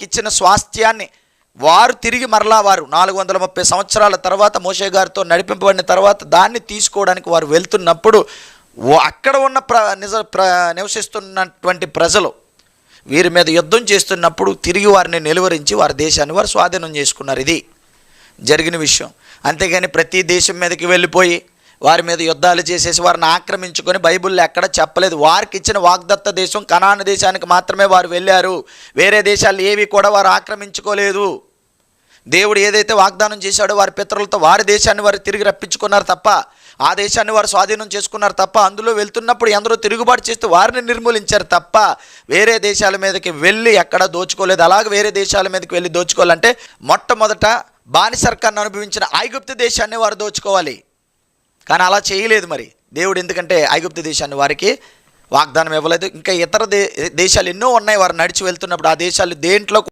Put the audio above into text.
ఇచ్చిన స్వాస్థ్యాన్ని వారు తిరిగి మరలా వారు నాలుగు వందల ముప్పై సంవత్సరాల తర్వాత మోషే గారితో నడిపింపబడిన తర్వాత దాన్ని తీసుకోవడానికి వారు వెళ్తున్నప్పుడు అక్కడ ఉన్న ప్ర నిజ ప్ర నివసిస్తున్నటువంటి ప్రజలు వీరి మీద యుద్ధం చేస్తున్నప్పుడు తిరిగి వారిని నిలువరించి వారి దేశాన్ని వారు స్వాధీనం చేసుకున్నారు. ఇది జరిగిన విషయం. అంతేగాని ప్రతి దేశం మీదకి వెళ్ళిపోయి వారి మీద యుద్ధాలు చేసేసి వారిని ఆక్రమించుకొని బైబిల్లో ఎక్కడ చెప్పలేదు. వారికి ఇచ్చిన వాగ్దత్త దేశం కనాన దేశానికి మాత్రమే వారు వెళ్ళారు. వేరే దేశాలు ఏవి కూడా వారు ఆక్రమించుకోలేదు. దేవుడు ఏదైతే వాగ్దానం చేశాడో వారి పితరులతో వారి దేశాన్ని వారు తిరిగి రప్పించుకున్నారు తప్ప ఆ దేశాన్ని వారు స్వాధీనం చేసుకున్నారు తప్ప అందులో వెళ్తున్నప్పుడు ఎందరో తిరుగుబాటు చేస్తూ వారిని నిర్మూలించారు తప్ప వేరే దేశాల మీదకి వెళ్ళి ఎక్కడ దోచుకోలేదు. అలాగే వేరే దేశాల మీదకి వెళ్ళి దోచుకోవాలంటే మొట్టమొదట బానిసర్కాన్ని అనుభవించిన ఐగుప్తు దేశాన్ని వారు దోచుకోవాలి. కానీ అలా చేయలేదు మరి. దేవుడు ఎందుకంటే ఐగుప్తు దేశాన్ని వారికి వాగ్దానం ఇవ్వలేదు. ఇంకా ఇతర దే దేశాలు ఎన్నో ఉన్నాయి వారు నడిచి వెళ్తున్నప్పుడు. ఆ దేశాలు దేంట్లో